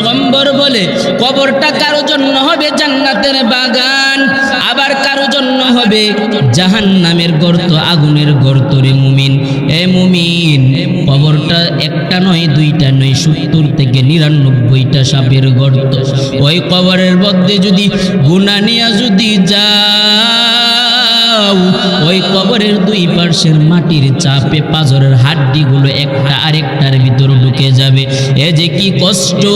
পয়গম্বর বলে, কবরটা কারও জন্য হবে জান্নাতের বাগান, আবার কারও জন্য হবে জাহান্নামের গর্ত, আগুনের গর্ত রে মুমিন। এ মুমিন, কবরটা একটা নয়, দুইটা নয়, সত্তর থেকে নিরানব্বইটা সাপের গর্ত। ওই কবরের মধ্যে যদি গুণা নিয়া যদি কবরের দুই মাটির চাপে পাজরের হাড্ডিগুলো একটা আরেকটার ভিতর ঢুকে যাবে। এ যে কি কষ্ট!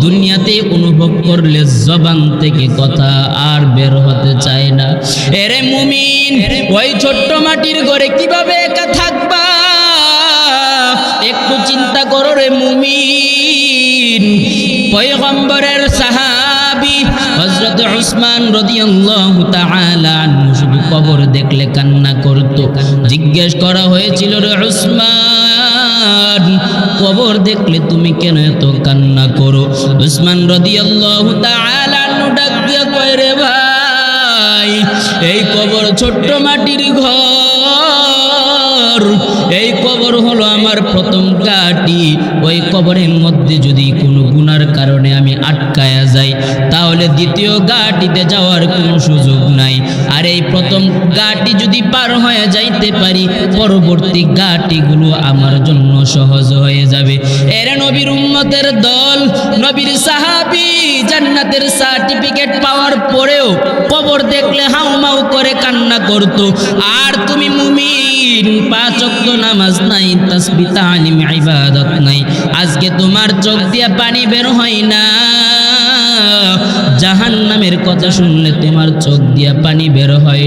দুনিয়াতে অনুভব করলে জবান থেকে কথা আর বের হতে চায় না। এরে মুমিন, ওই ছোট্ট মাটির ঘরে কীভাবে একা থাকবা? একটু চিন্তা করো রে মুমিন। পয়গম্বরের সাহাবি হযরত উসমান রাদিয়াল্লাহু তাআলা শুধু কবর দেখলে কান্না করত। জিজ্ঞেস করা হয়েছিল, রে উসমান, কবর দেখলে তুমি কেন এত কান্না করো? উসমান রাদিয়াল্লাহু তাআলা ডাক দিয়ে কয়, রে ভাই, এই কবর ছোট্ট মাটির ঘর। এই কবর হলো আমার প্রথম ওই কবরের মধ্যে যদি কোনো গুনার কারণে আমি আটকায়া যাই, তাহলে দ্বিতীয় গাটিতে যাওয়ার কোনো সুযোগ নাই। আর এই প্রথম গাটি যদি পার হয়ে যাইতে পারি, পরবর্তী গাটিগুলো আমার জন্য সহজ হয়ে যাবে। এর নবীর উম্মতের দল, নবীর সাহাবি জান্নাতের সার্টিফিকেট পাওয়ার পরেও কবর দেখলে হাউমাউ করে কান্না করত। আর তুমি মুমিন, পাঁচ ওয়াক্ত নামাজ নাই তাসবিহ তালিম, ইবাদত নাই। আজকে তোমার চোখ দিয়ে পানি বের হয় না। জাহান্নামের কথা শুনলে তোমার চোখ দিয়ে পানি বের হয়।